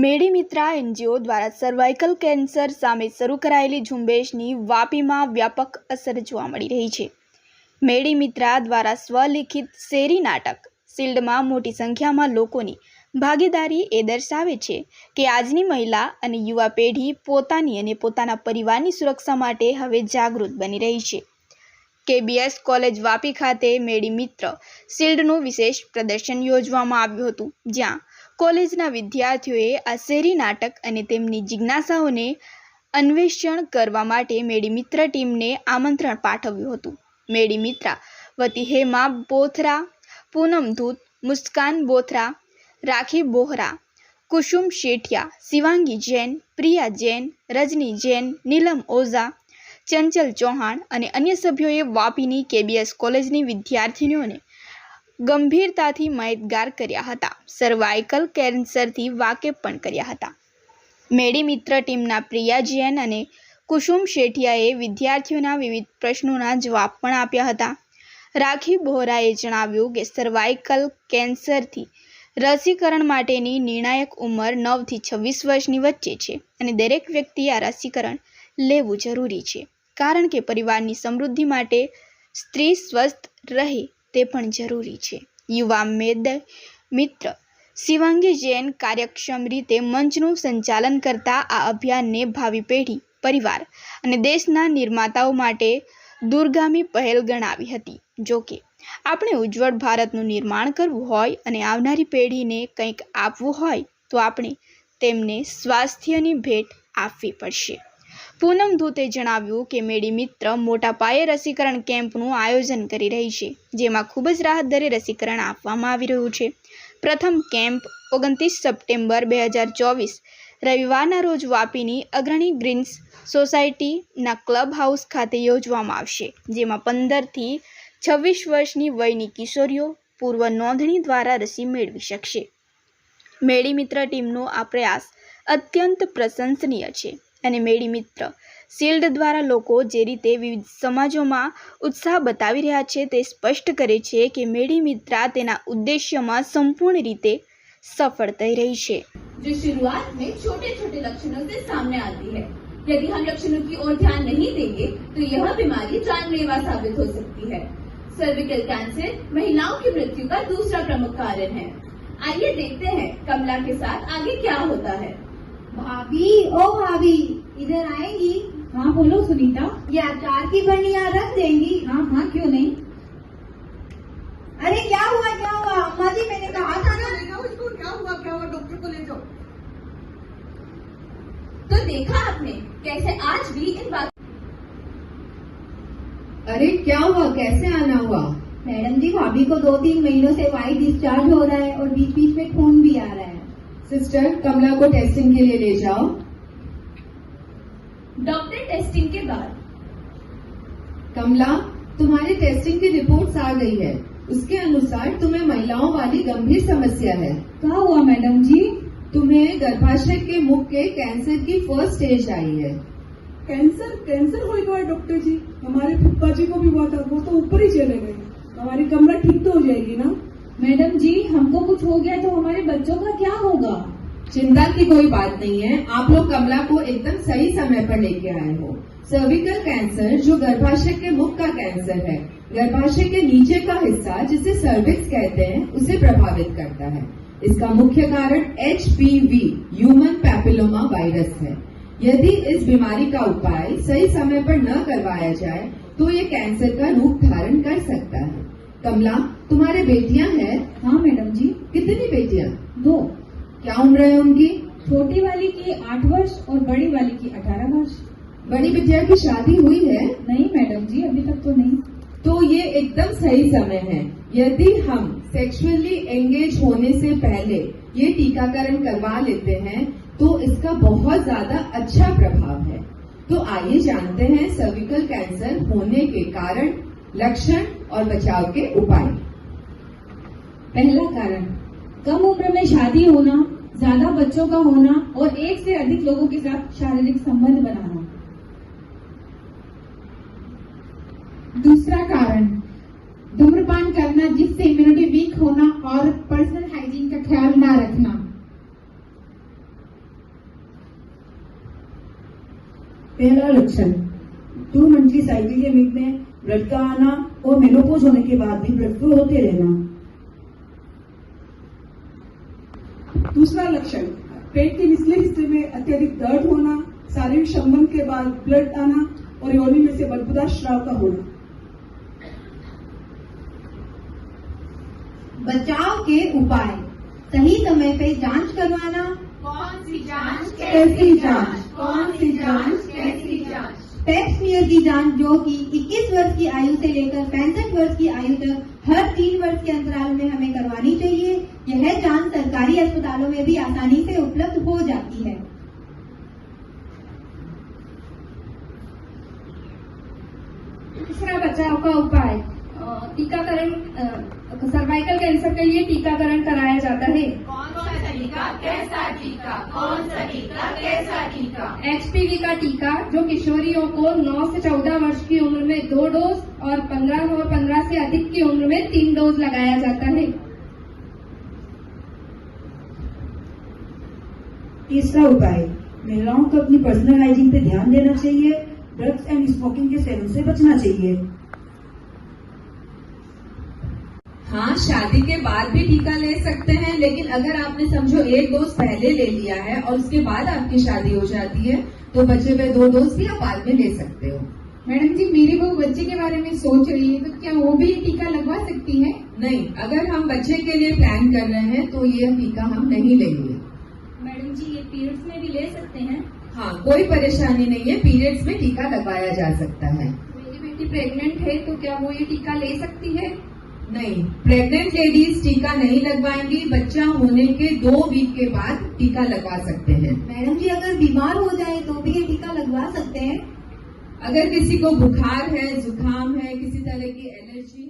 મેડી Mitra NGO દ્વારા cervical cancer સામે શરૂ કરાયેલી ઝુંબેશની વાપીમાં વ્યાપક અસર જોવા મળી રહી છે. મેડી મિત્રા દ્વારા સ્વલિખિત શેરી નાટક શિલ્ડમાં મોટી સંખ્યામાં લોકોની ભાગીદારી એ દર્શાવે છે કે આજની મહિલા અને યુવા પેઢી પોતાની અને પોતાના પરિવારની સુરક્ષા માટે હવે જાગૃત બની રહી છે. કેબીએસ કોલેજ વાપી ખાતે મેડી મિત્ર શિલ્ડનું વિશેષ પ્રદર્શન યોજવામાં આવ્યું હતું, જ્યાં કોલેજના વિદ્યાર્થીઓએ આ શેરી નાટક અને તેમની જિજ્ઞાસાઓને અન્વેષણ કરવા માટે મેડી મિત્ર ટીમને આમંત્રણ પાઠવ્યું હતું. મેડી મિત્રા, વતી હેમા બોથરા, પૂનમ ધૂત, મુસ્કાન બોથરા, રાખી બોહરા, કુસુમ શેઠિયા, શિવાંગી જૈન, પ્રિયા જૈન, રજની જૈન, નીલમ ઓઝા, ચંચલ ચૌહાણ અને અન્ય સભ્યોએ વાપીની કેબીએસ કોલેજની વિદ્યાર્થીનીઓને ગંભીરતાથી માહિતગાર કર્યા હતા. સર્વાઇકલ કેન્સરથી વાકેફ પણ કર્યા હતા. મેડી મિત્ર ટીમના પ્રિયા જૈન અને કુસુમ શેઠિયાએ વિદ્યાર્થીઓના વિવિધ પ્રશ્નોના જવાબ પણ આપ્યા હતા. રાખી બોહરાએ જણાવ્યું કે સર્વાઇકલ કેન્સરથી રસીકરણ માટેની નિર્ણાયક ઉંમર નવથી છવ્વીસ વર્ષની વચ્ચે છે અને દરેક વ્યક્તિએ આ રસીકરણ લેવું જરૂરી છે. કારણ કે પરિવારની સમૃદ્ધિ માટે સ્ત્રી સ્વસ્થ રહે તે પણ જરૂરી છે. યુવા મેદ મિત્ર. શિવાંગી જૈન કાર્યક્ષમ રીતે મંચનું સંચાલન કરતા આ અભિયાનને ભાવિ પેઢી, પરિવાર અને દેશના નિર્માતાઓ માટે દૂરગામી પહેલ ગણાવી હતી. જોકે, આપણે ઉજ્જવળ ભારતનું નિર્માણ કરવું હોય અને આવનારી પેઢીને કંઈક આપવું હોય, તો આપણે તેમને સ્વાસ્થ્યની ભેટ આપવી પડશે. પૂનમ ધૂતે જણાવ્યું કે મેડી મિત્ર મોટા પાયે રસીકરણ કેમ્પનું આયોજન કરી રહી છે, જેમાં ખૂબ જ રાહત દરે રસીકરણ આપવામાં આવી રહ્યું છે. પ્રથમ કેમ્પ ઓગણત્રીસ સપ્ટેમ્બર બે હજાર ચોવીસ, રવિવારના રોજ વાપીની અગ્રણી ગ્રીન્સ સોસાયટીના ક્લબ હાઉસ ખાતે યોજવામાં આવશે, જેમાં પંદરથી છવ્વીસ વર્ષની વયની કિશોરીઓ પૂર્વ નોંધણી દ્વારા રસી મેળવી શકશે. મેળી મિત્ર ટીમનો આ પ્રયાસ અત્યંત પ્રશંસનીય છે. અને મેડી મિત્ર શિલ્ડ દ્વારા લોકો જે રીતે વિવિધ સમાજોમાં ઉત્સાહ બતાવી રહ્યા છે તે સ્પષ્ટ કરે છે કે મેડી મિત્રા તેના ઉદ્દેશ્યમાં સંપૂર્ણ રીતે સફળ થઈ રહી છે जो शुरुआत में छोटे छोटे लक्षणों से सामने आती है यदि हम लक्षणों की ओर ध्यान नहीं देंगे तो यह बीमारी जानलेवा साबित हो सकती है सर्विकल कैंसर महिलाओं की मृत्यु का दूसरा प्रमुख कारण है आइए देखते हैं कमला के साथ आगे क्या होता है भाभी ओ भाभी इधर आएँगी? हाँ बोलो सुनीता। ये अचार की बर्नियाँ रख देंगी। हाँ हाँ क्यों नहीं? अरे क्या हुआ क्या हुआ? अम्मा जी मैंने कहा था ना। इसको क्या हुआ क्या हुआ? डॉक्टर को ले जाओ। तो देखा आपने कैसे आज भी इन बात अरे क्या हुआ? कैसे आना हुआ? मैडम जी भाभी को दो तीन महीनों से वाई डिस्चार्ज हो रहा है और बीच बीच में खून भी आ रहा है। सिस्टर कमला को टेस्टिंग के लिए ले जाओ। डॉक्टर टेस्टिंग के बाद। कमला तुम्हारी टेस्टिंग की रिपोर्ट्स आ गई है। उसके अनुसार तुम्हें महिलाओं वाली गंभीर समस्या है। क्या हुआ मैडम जी? तुम्हें गर्भाशय के मुख के कैंसर की फ़र्स्ट स्टेज आई है। कैंसर कैंसर हो गया डॉक्टर जी। हमारे फूफा जी को भी हुआ था। वो तो ऊपर ही चले गए। हमारी कमरा ठीक तो हो जाएगी ना? मैडम जी, हमको कुछ हो गया तो हमारे बच्चों का क्या होगा? चिंता की कोई बात नहीं है। आप लोग कमला को एकदम सही समय पर लेके आए हो। सर्विकल कैंसर जो गर्भाशय के मुख का कैंसर है, गर्भाशय के नीचे का हिस्सा, जिसे सर्विक्स कहते हैं, उसे प्रभावित करता है। इसका मुख्य कारण एचपीवी ह्यूमन पैपिलोमा वायरस है। यदि इस बीमारी का उपाय सही समय पर न करवाया जाए तो ये कैंसर का रूप धारण कर सकता है। कमला तुम्हारे बेटियाँ हैं। हाँ मैडम जी। कितनी बेटियाँ? दो। क्या उम्र है उनकी? छोटी वाली की आठ वर्ष और बड़ी वाली की अठारह वर्ष। बड़ी बिटिया की शादी हुई है? नहीं मैडम जी अभी तक तो नहीं। तो ये एकदम सही समय है। यदि हम सेक्सुअली एंगेज होने से पहले ये टीकाकरण करवा लेते हैं तो इसका बहुत ज़्यादा अच्छा प्रभाव है। तो आइए जानते हैं सर्विकल कैंसर होने के कारण लक्षण और बचाव के उपाय। पहला कारण, कम उम्र में शादी होना, ज़्यादा बच्चों का होना और एक से अधिक लोगों के साथ शारीरिक संबंध बनाना। दूसरा कारण, धूम्रपान करना जिससे इम्यूनिटी वीक होना और पर्सनल हाइजीन का ख्याल ना रखना। पहला लक्षण मंथली साइकिल के बीच में ब्लड का आना और मेनोपोज होने के बाद भी ब्लड फ्लो होते रहना। दूसरा लक्षण पेट के निचले हिस्से में अत्यधिक दर्द होना शारीरिक संबंध के बाद ब्लड आना और योनि में से बदबूदार श्राव का होना। बचाव के उपाय सही समय पे जाँच करवाना। कौन सी जाँच कैसी जाँच? कौन सी जाँच कैसी जाँच पेप्समियर की जाँच जो कि 21 वर्ष की आयु से लेकर पैंसठ वर्ष की आयु तक हर तीन वर्ष के अंतराल में हमें करवानी चाहिए। यह जाँच सरकारी अस्पतालों में भी आसानी से उपलब्ध हो जाती है। तीसरा बचाव का उपाय टीकाकरण सर्वाइकल कैंसर के लिए टीकाकरण कराया जाता है। तरीका कैसा टीका? कौन सा टीका कैसा टीका? एचपीवी का टीका जो किशोरियों को 9 से 14 वर्ष की उम्र में दो डोज और 15 और 15 से अधिक की उम्र में तीन डोज लगाया जाता है। तीसरा उपाय महिलाओं को अपनी पर्सनल हाइजीन पे ध्यान देना चाहिए ड्रग्स एंड स्मोकिंग के सेवन से बचना चाहिए। हाँ शादी के बाद भी टीका ले सकते हैं लेकिन अगर आपने समझो एक डोज पहले ले लिया है और उसके बाद आपकी शादी हो जाती है तो बचे हुए दो डोज भी आप बाद में ले सकते हो। मैडम जी मेरी बहू बच्चे के बारे में सोच रही है तो क्या वो भी ये टीका लगवा सकती है? नहीं अगर हम बच्चे के लिए प्लान कर रहे हैं तो ये टीका हम नहीं लेंगे। मैडम जी ये पीरियड्स में भी ले सकते हैं। हाँ कोई परेशानी नहीं है पीरियड्स में टीका लगवाया जा सकता है। मेरी बेटी प्रेग्नेंट है तो क्या वो ये टीका ले सकती है? नहीं प्रेग्नेंट लेडीज़ टीका नहीं लगवाएँगी बच्चा होने के दो वीक के बाद टीका लगवा सकते हैं। मैडम जी अगर बीमार हो जाए तो भी ये टीका लगवा सकते हैं। अगर किसी को बुखार है जुकाम है किसी तरह की एलर्जी